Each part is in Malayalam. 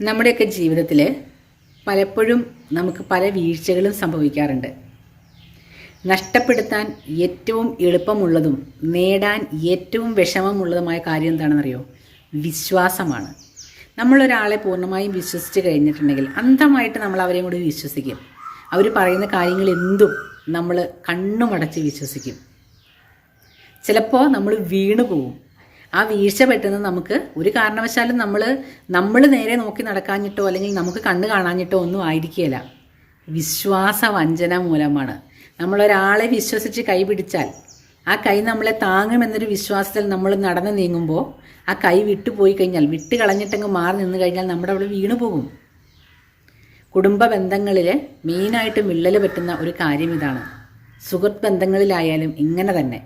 നമ്മുടെയൊക്കെ ജീവിതത്തിൽ പലപ്പോഴും നമുക്ക് പല വീഴ്ചകളും സംഭവിക്കാറുണ്ട്. നഷ്ടപ്പെടുത്താൻ ഏറ്റവും എളുപ്പമുള്ളതും നേടാൻ ഏറ്റവും വിഷമമുള്ളതുമായ കാര്യം എന്താണെന്നറിയോ? വിശ്വാസമാണ്. നമ്മളൊരാളെ പൂർണമായും വിശ്വസിച്ച് കഴിഞ്ഞിട്ടുണ്ടെങ്കിൽ അന്ധമായിട്ട് നമ്മൾ അവരെയും കൂടി വിശ്വസിക്കും. അവർ പറയുന്ന കാര്യങ്ങൾ എന്തും നമ്മൾ കണ്ണുമടച്ച് വിശ്വസിക്കും. ചിലപ്പോൾ നമ്മൾ വീണു പോവും ആ വീഴ്ച പെട്ടെന്ന് നമുക്ക് ഒരു കാരണവശാലും നമ്മൾ നമ്മൾ നേരെ നോക്കി നടക്കാഞ്ഞിട്ടോ അല്ലെങ്കിൽ നമുക്ക് കണ്ണ് കാണാഞ്ഞിട്ടോ ഒന്നും ആയിരിക്കില്ല വിശ്വാസ വഞ്ചന മൂലമാണ്. നമ്മളൊരാളെ വിശ്വസിച്ച് കൈ പിടിച്ചാൽ ആ കൈ നമ്മളെ താങ്ങുമെന്നൊരു വിശ്വാസത്തിൽ നമ്മൾ നടന്നു നീങ്ങുമ്പോൾ ആ കൈ വിട്ടുപോയി കഴിഞ്ഞാൽ വിട്ട് കളഞ്ഞിട്ടങ്ങ് മാറി നിന്ന് കഴിഞ്ഞാൽ നമ്മുടെ അവിടെ വീണു പോകും. കുടുംബ ബന്ധങ്ങളിൽ മെയിനായിട്ട് വിള്ളൽ പറ്റുന്ന ഒരു കാര്യം ഇതാണ്. സുഹൃത്ത് ബന്ധങ്ങളിലായാലും ഇങ്ങനെ തന്നെ.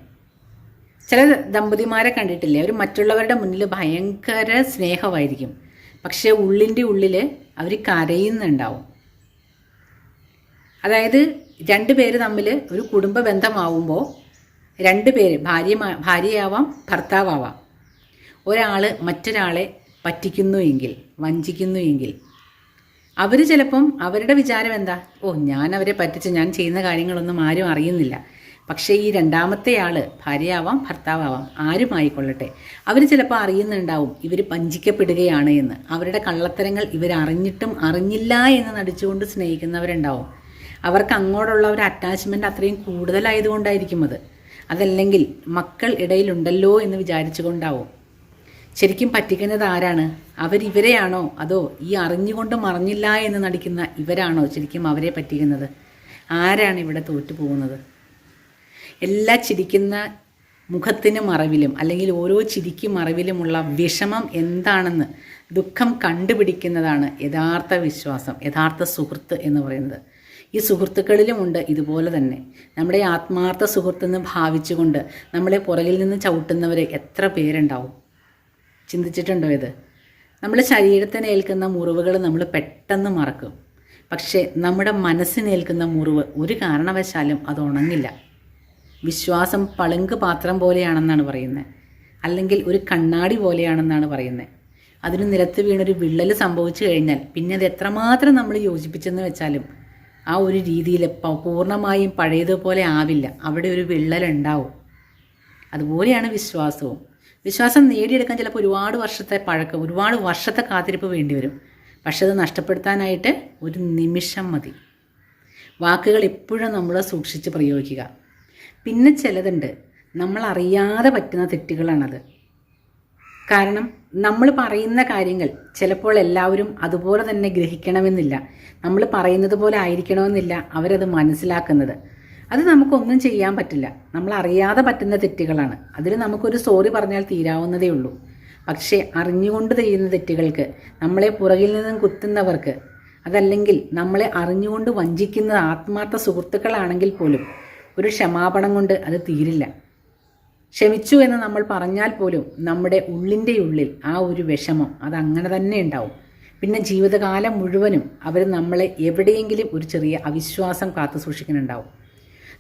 ചില ദമ്പതിമാരെ കണ്ടിട്ടില്ലേ? അവർ മറ്റുള്ളവരുടെ മുന്നിൽ ഭയങ്കര സ്നേഹമായിരിക്കും. പക്ഷേ ഉള്ളിന്റെ ഉള്ളിൽ അവർ കരയുന്നുണ്ടാവും. അതായത് രണ്ട് പേര് തമ്മിൽ ഒരു കുടുംബ ബന്ധമാവുമ്പോൾ രണ്ട് പേര് ഭാര്യ ഭാര്യയാവാം ഭർത്താവാവാം. ഒരാൾ മറ്റൊരാളെ പറ്റിക്കുന്നു എങ്കിൽ വഞ്ചിക്കുന്നു എങ്കിൽ. അവർ ചിലപ്പം അവരുടെ വിചാരം എന്താ? ഓ ഞാൻ അവരെ പറ്റിച്ച് ഞാൻ ചെയ്യുന്ന കാര്യങ്ങളൊന്നും ആരും അറിയുന്നില്ല. പക്ഷേ ഈ രണ്ടാമത്തെ ആൾ ഭാര്യയാവാം ഭർത്താവാം ആരുമായിക്കൊള്ളട്ടെ അവർ ചിലപ്പോൾ അറിയുന്നുണ്ടാവും ഇവർ വഞ്ചിക്കപ്പെടുകയാണ് എന്ന്. അവരുടെ കള്ളത്തരങ്ങൾ ഇവരറിഞ്ഞിട്ടും അറിഞ്ഞില്ല എന്ന് നടിച്ചുകൊണ്ട് സ്നേഹിക്കുന്നവരുണ്ടാവും. അവർക്ക് അങ്ങോട്ടുള്ള ഒരു അറ്റാച്ച്മെന്റ് അത്രയും കൂടുതലായതുകൊണ്ടായിരിക്കും അത്. അതല്ലെങ്കിൽ മക്കൾ ഇടയിലുണ്ടല്ലോ എന്ന് വിചാരിച്ചുകൊണ്ടാവും. ശരിക്കും പറ്റിക്കുന്നത് ആരാണ്? അവരിവരെയാണോ അതോ ഈ അറിഞ്ഞുകൊണ്ട് മറിഞ്ഞില്ല എന്ന് നടിക്കുന്ന ഇവരാണോ ശരിക്കും അവരെ പറ്റിക്കുന്നത്? ആരാണ് ഇവിടെ തോറ്റു പോകുന്നത് എല്ലാ ചിരിക്കുന്ന മുഖത്തിന് മറവിലും അല്ലെങ്കിൽ ഓരോ ചിരിക്ക് മറവിലുമുള്ള വിഷമം എന്താണെന്ന് ദുഃഖം കണ്ടുപിടിക്കുന്നതാണ് യഥാർത്ഥ വിശ്വാസം യഥാർത്ഥ സുഹൃത്ത് എന്ന് പറയുന്നത്. ഈ സുഹൃത്തുക്കളിലുമുണ്ട് ഇതുപോലെ തന്നെ. നമ്മുടെ ആത്മാർത്ഥ സുഹൃത്തെന്ന് ഭാവിച്ചുകൊണ്ട് നമ്മളെ പുറകിൽ നിന്ന് ചവിട്ടുന്നവർ എത്ര പേരുണ്ടാവും? ചിന്തിച്ചിട്ടുണ്ടോ ഇത്? നമ്മുടെ ശരീരത്തിന് ഏൽക്കുന്ന മുറിവുകൾ നമ്മൾ പെട്ടെന്ന് മറക്കും. പക്ഷേ നമ്മുടെ മനസ്സിനേൽക്കുന്ന മുറിവ് ഒരു കാരണവശാലും അത് ഉണങ്ങില്ല. വിശ്വാസം പളുങ്ക് പാത്രം പോലെയാണെന്നാണ് പറയുന്നത് അല്ലെങ്കിൽ ഒരു കണ്ണാടി പോലെയാണെന്നാണ് പറയുന്നത് അതിന് നിലത്ത് വീണൊരു വിള്ളൽ സംഭവിച്ചു കഴിഞ്ഞാൽ പിന്നെ അത് എത്രമാത്രം നമ്മൾ യോജിപ്പിച്ചെന്ന് വെച്ചാലും ആ ഒരു രീതിയിൽ പൂർണമായും പഴയതുപോലെ ആവില്ല. അവിടെ ഒരു വിള്ളൽ ഉണ്ടാവും അതുപോലെയാണ് വിശ്വാസവും. വിശ്വാസം നേടിയെടുക്കാൻ ചിലപ്പോൾ ഒരുപാട് വർഷത്തെ പഴക്കം ഒരുപാട് വർഷത്തെ കാത്തിരിപ്പ് വേണ്ടി വരും. പക്ഷെ അത് നഷ്ടപ്പെടുത്താനായിട്ട് ഒരു നിമിഷം മതി. വാക്കുകൾ എപ്പോഴും നമ്മൾ സൂക്ഷിച്ച് പ്രയോഗിക്കുക. പിന്നെ ചിലതുണ്ട്. നമ്മൾ അറിയാതെ പറ്റുന്ന തെറ്റുകളാണത്. കാരണം നമ്മൾ പറയുന്ന കാര്യങ്ങൾ ചിലപ്പോൾ എല്ലാവരും അതുപോലെ തന്നെ ഗ്രഹിക്കണമെന്നില്ല. നമ്മൾ പറയുന്നത് പോലെ ആയിരിക്കണമെന്നില്ല അവരത് മനസ്സിലാക്കുന്നത്. അത് നമുക്കൊന്നും ചെയ്യാൻ പറ്റില്ല. നമ്മൾ അറിയാതെ പറ്റുന്ന തെറ്റുകളാണ്. അതിൽ നമുക്കൊരു സോറി പറഞ്ഞാൽ തീരാവുന്നതേ ഉള്ളൂ. പക്ഷേ അറിഞ്ഞുകൊണ്ട് ചെയ്യുന്ന തെറ്റുകൾക്ക് നമ്മളെ പുറകിൽ നിന്നും കുത്തുന്നവർക്ക് അതല്ലെങ്കിൽ നമ്മളെ അറിഞ്ഞുകൊണ്ട് വഞ്ചിക്കുന്ന ആത്മാർത്ഥ സുഹൃത്തുക്കളാണെങ്കിൽ പോലും ഒരു ക്ഷമാപണം കൊണ്ട് അത് തീരില്ല. ക്ഷമിച്ചു എന്ന് നമ്മൾ പറഞ്ഞാൽ പോലും നമ്മുടെ ഉള്ളിന്റെ ഉള്ളിൽ ആ ഒരു വിഷമം അത് അങ്ങനെ തന്നെ ഉണ്ടാവും. പിന്നെ ജീവിതകാലം മുഴുവനും അവർ നമ്മളെ എവിടെയെങ്കിലും ഒരു ചെറിയ അവിശ്വാസം കാത്തു സൂക്ഷിക്കുന്നുണ്ടാവും.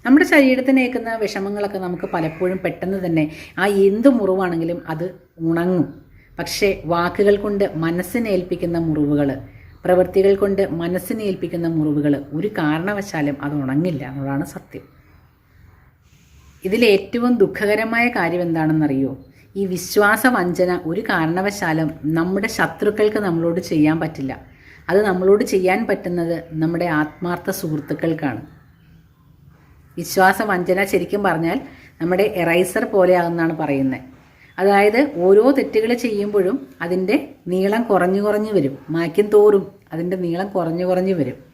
നമ്മുടെ ശരീരത്തിനേക്കുന്ന വിഷമങ്ങളൊക്കെ നമുക്ക് പലപ്പോഴും പെട്ടെന്ന് തന്നെ ആ എന്ത് മുറിവാണെങ്കിലും അത് ഉണങ്ങും. പക്ഷേ വാക്കുകൾ കൊണ്ട് മനസ്സിനേൽപ്പിക്കുന്ന മുറിവുകൾ പ്രവൃത്തികൾ കൊണ്ട് മനസ്സിനേൽപ്പിക്കുന്ന മുറിവുകൾ ഒരു കാരണവശാലും അത് ഉണങ്ങില്ല എന്നുള്ളതാണ് സത്യം. ഇതിലേറ്റവും ദുഃഖകരമായ കാര്യം എന്താണെന്നറിയോ ഈ വിശ്വാസ വഞ്ചന ഒരു കാരണവശാലും നമ്മുടെ ശത്രുക്കൾക്ക് നമ്മളോട് ചെയ്യാൻ പറ്റില്ല. അത് നമ്മളോട് ചെയ്യാൻ പറ്റുന്നത് നമ്മുടെ ആത്മാർത്ഥ സുഹൃത്തുക്കൾക്കാണ്. വിശ്വാസ വഞ്ചന ശരിക്കും പറഞ്ഞാൽ നമ്മുടെ എറൈസർ പോലെയാകുന്നതാണ് പറയുന്നത്. അതായത് ഓരോ തെറ്റുകൾ ചെയ്യുമ്പോഴും അതിന്റെ നീളം കുറഞ്ഞു കുറഞ്ഞു വരും. മായ്ക്കും തോറും അതിന്റെ നീളം കുറഞ്ഞു കുറഞ്ഞു വരും.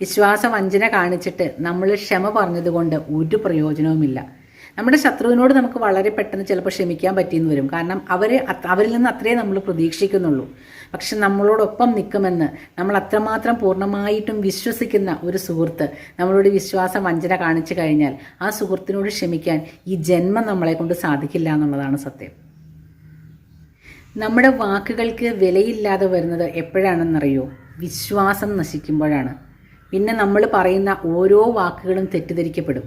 വിശ്വാസ വഞ്ചന കാണിച്ചിട്ട് നമ്മൾ ക്ഷമ പറഞ്ഞതുകൊണ്ട് ഒരു പ്രയോജനവുമില്ല. നമ്മുടെ ശത്രുവിനോട് നമുക്ക് വളരെ പെട്ടെന്ന് ചിലപ്പോൾ ക്ഷമിക്കാൻ പറ്റിയെന്ന് വരും. കാരണം അവർ അവരിൽ നിന്ന് അത്രേ നമ്മൾ പ്രതീക്ഷിക്കുന്നുള്ളൂ. പക്ഷെ നമ്മളോടൊപ്പം നിൽക്കുമെന്ന് നമ്മൾ അത്രമാത്രം പൂർണമായിട്ടും വിശ്വസിക്കുന്ന ഒരു സുഹൃത്ത് നമ്മളോട് വിശ്വാസ വഞ്ചന കാണിച്ചു കഴിഞ്ഞാൽ ആ സുഹൃത്തിനോട് ക്ഷമിക്കാൻ ഈ ജന്മം നമ്മളെ കൊണ്ട് സാധിക്കില്ല എന്നുള്ളതാണ് സത്യം. നമ്മുടെ വാക്കുകൾക്ക് വിലയില്ലാതെ വരുന്നത് എപ്പോഴാണെന്നറിയോ? വിശ്വാസം നശിക്കുമ്പോഴാണ്. പിന്നെ നമ്മൾ പറയുന്ന ഓരോ വാക്കുകളും തെറ്റിദ്ധരിക്കപ്പെടും.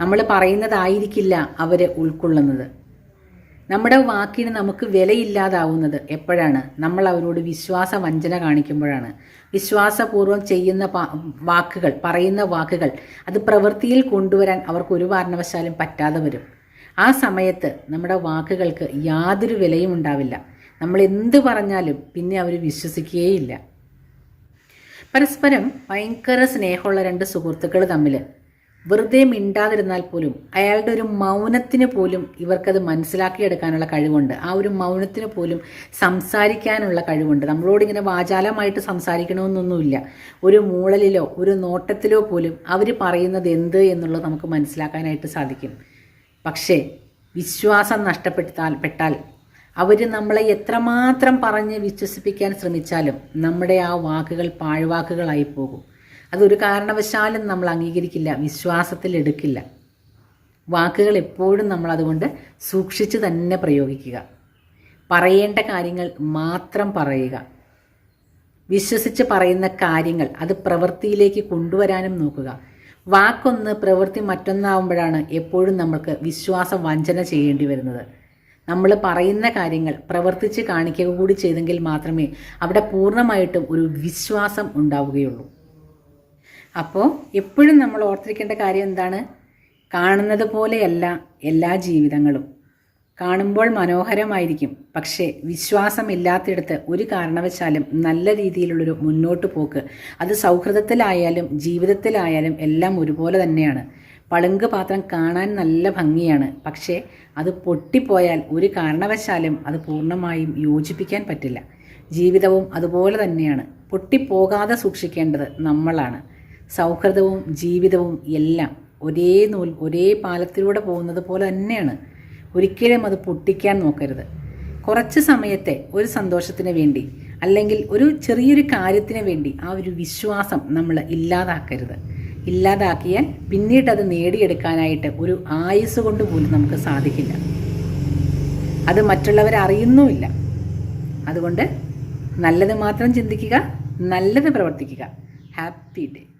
നമ്മൾ പറയുന്നതായിരിക്കില്ല അവരെ ഉൾക്കൊള്ളുന്നത്. നമ്മുടെ വാക്കിന് നമുക്ക് വിലയില്ലാതാവുന്നത് എപ്പോഴാണ്? നമ്മൾ അവരോട് വിശ്വാസ വഞ്ചന കാണിക്കുമ്പോഴാണ്. വിശ്വാസപൂർവം ചെയ്യുന്ന വാക്കുകൾ പറയുന്ന വാക്കുകൾ അത് പ്രവൃത്തിയിൽ കൊണ്ടുവരാൻ അവർക്ക് ഒരു കാരണവശാലും പറ്റാതെ വരും. ആ സമയത്ത് നമ്മുടെ വാക്കുകൾക്ക് യാതൊരു വിലയും ഉണ്ടാവില്ല. നമ്മൾ എന്ത് പറഞ്ഞാലും പിന്നെ അവർ വിശ്വസിക്കുകയില്ല. പരസ്പരം ഭയങ്കര സ്നേഹമുള്ള രണ്ട് സുഹൃത്തുക്കൾ തമ്മിൽ വെറുതെ മിണ്ടാതിരുന്നാൽ പോലും അയാളുടെ ഒരു മൗനത്തിന് പോലും ഇവർക്കത് മനസ്സിലാക്കിയെടുക്കാനുള്ള കഴിവുണ്ട്. ആ ഒരു മൗനത്തിന് പോലും സംസാരിക്കാനുള്ള കഴിവുണ്ട്. നമ്മളോട് ഇങ്ങനെ വാചാലമായിട്ട് സംസാരിക്കണമെന്നൊന്നുമില്ല. ഒരു മൂളലിലോ ഒരു നോട്ടത്തിലോ പോലും അവർ പറയുന്നത് എന്ത് എന്നുള്ളത് നമുക്ക് മനസ്സിലാക്കാനായിട്ട് സാധിക്കും. പക്ഷേ വിശ്വാസം നഷ്ടപ്പെട്ടാൽ പെട്ടാൽ അവർ നമ്മളെ എത്രമാത്രം പറഞ്ഞ് വിശ്വസിപ്പിക്കാൻ ശ്രമിച്ചാലും നമ്മുടെ ആ വാക്കുകൾ പാഴ്വാക്കുകളായി പോകും. അതൊരു കാരണവശാലും നമ്മൾ അംഗീകരിക്കില്ല വിശ്വാസത്തിൽ എടുക്കില്ല. വാക്കുകൾ എപ്പോഴും നമ്മൾ അതുകൊണ്ട് സൂക്ഷിച്ച് തന്നെ പ്രയോഗിക്കുക. പറയേണ്ട കാര്യങ്ങൾ മാത്രം പറയുക. വിശ്വസിച്ച് പറയുന്ന കാര്യങ്ങൾ അത് പ്രവൃത്തിയിലേക്ക് കൊണ്ടുവരാനും നോക്കുക. വാക്കൊന്ന് പ്രവൃത്തി മറ്റൊന്നാവുമ്പോഴാണ് എപ്പോഴും നമ്മൾക്ക് വിശ്വാസ വഞ്ചന ചെയ്യേണ്ടി വരുന്നത്. നമ്മൾ പറയുന്ന കാര്യങ്ങൾ പ്രവർത്തിച്ച് കാണിക്കുക കൂടി ചെയ്തെങ്കിൽ മാത്രമേ അവിടെ പൂർണമായിട്ടും ഒരു വിശ്വാസം ഉണ്ടാവുകയുള്ളൂ. അപ്പോൾ എപ്പോഴും നമ്മൾ ഓർത്തിരിക്കേണ്ട കാര്യം എന്താണ്? കാണുന്നത് പോലെയല്ല എല്ലാ ജീവിതങ്ങളും. കാണുമ്പോൾ മനോഹരമായിരിക്കും. പക്ഷേ വിശ്വാസമില്ലാത്തിടത്ത് ഒരു കാരണവശാലും നല്ല രീതിയിലുള്ളൊരു മുന്നോട്ട് പോക്ക്. അത് സൗഹൃദത്തിലായാലും ജീവിതത്തിലായാലും എല്ലാം ഒരുപോലെ തന്നെയാണ്. പളുങ്ക് പാത്രം കാണാൻ നല്ല ഭംഗിയാണ്. പക്ഷേ അത് പൊട്ടിപ്പോയാൽ ഒരു കാരണവശാലും അത് പൂർണമായും യോജിപ്പിക്കാൻ പറ്റില്ല. ജീവിതവും അതുപോലെ തന്നെയാണ്. പൊട്ടിപ്പോകാതെ സൂക്ഷിക്കേണ്ടത് നമ്മളാണ്. സൗഹൃദവും ജീവിതവും എല്ലാം ഒരേ നൂൽ ഒരേ പാലത്തിലൂടെ പോകുന്നത് പോലെ തന്നെയാണ്. ഒരിക്കലും അത് പൊട്ടിക്കാൻ നോക്കരുത്. കുറച്ച് സമയത്തെ ഒരു സന്തോഷത്തിന് വേണ്ടി അല്ലെങ്കിൽ ഒരു ചെറിയൊരു കാര്യത്തിന് വേണ്ടി ആ ഒരു വിശ്വാസം നമ്മൾ ഇല്ലാതാക്കരുത്. ഇല്ലാതാക്കിയാൽ അത് നേടിയെടുക്കാനായിട്ട് ഒരു ആയുസ് കൊണ്ട് പോലും നമുക്ക് സാധിക്കില്ല. അത് മറ്റുള്ളവർ അറിയുന്നുമില്ല. അതുകൊണ്ട് നല്ലത് മാത്രം ചിന്തിക്കുക നല്ലത് പ്രവർത്തിക്കുക. Happy day